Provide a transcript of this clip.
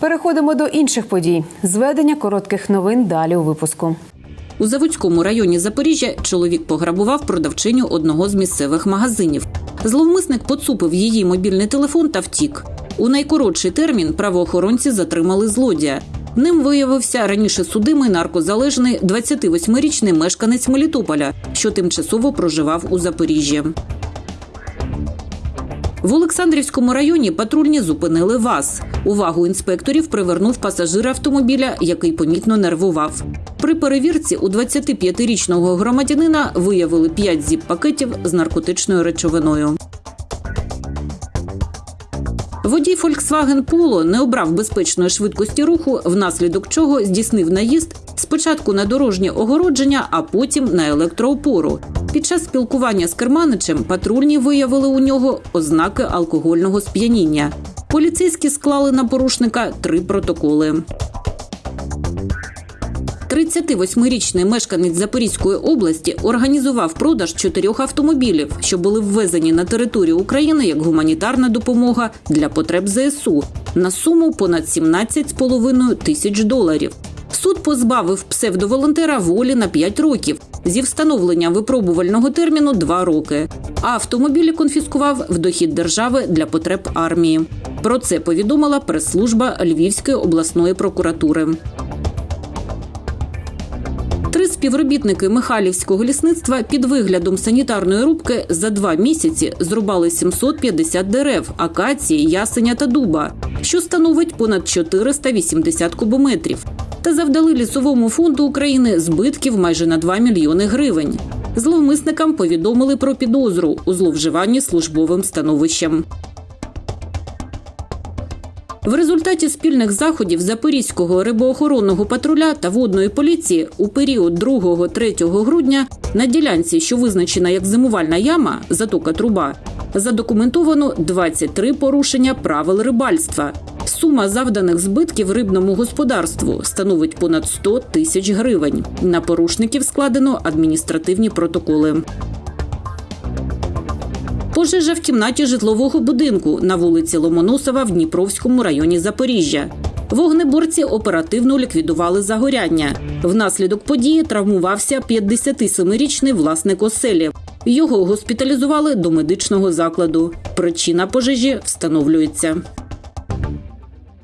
Переходимо до інших подій. Зведення коротких новин далі у випуску. У Заводському районі Запоріжжя чоловік пограбував продавчиню одного з місцевих магазинів. Зловмисник поцупив її мобільний телефон та втік. У найкоротший термін правоохоронці затримали злодія. Ним виявився раніше судимий наркозалежний 28-річний мешканець Мелітополя, що тимчасово проживав у Запоріжжі. В Олександрівському районі патрульні зупинили ВАЗ. Увагу інспекторів привернув пасажир автомобіля, який помітно нервував. При перевірці у 25-річного громадянина виявили 5 зіп-пакетів з наркотичною речовиною. Водій Volkswagen Polo не обрав безпечної швидкості руху, внаслідок чого здійснив наїзд спочатку на дорожнє огородження, а потім на електроопору. Під час спілкування з керманичем патрульні виявили у нього ознаки алкогольного сп'яніння. Поліцейські склали на порушника три протоколи. 38-річний мешканець Запорізької області організував продаж чотирьох автомобілів, що були ввезені на територію України як гуманітарна допомога для потреб ЗСУ на суму понад 17,5 тисяч доларів. Суд позбавив псевдоволонтера волі на 5 років зі встановленням випробувального терміну 2 роки. А автомобілі конфіскував в дохід держави для потреб армії. Про це повідомила прес-служба Львівської обласної прокуратури. Три співробітники Михайлівського лісництва під виглядом санітарної рубки за два місяці зрубали 750 дерев, акації, ясеня та дуба, що становить понад 480 кубометрів, та завдали лісовому фонду України збитків майже на 2 мільйони гривень. Зловмисникам повідомили про підозру у зловживанні службовим становищем. В результаті спільних заходів Запорізького рибоохоронного патруля та водної поліції у період 2-3 грудня на ділянці, що визначена як зимувальна яма, затока труба, задокументовано 23 порушення правил рибальства. Сума завданих збитків рибному господарству становить понад 100 тисяч гривень. На порушників складено адміністративні протоколи. Пожежа в кімнаті житлового будинку на вулиці Ломоносова в Дніпровському районі Запоріжжя. Вогнеборці оперативно ліквідували загоряння. Внаслідок події травмувався 57-річний власник оселі. Його госпіталізували до медичного закладу. Причина пожежі встановлюється.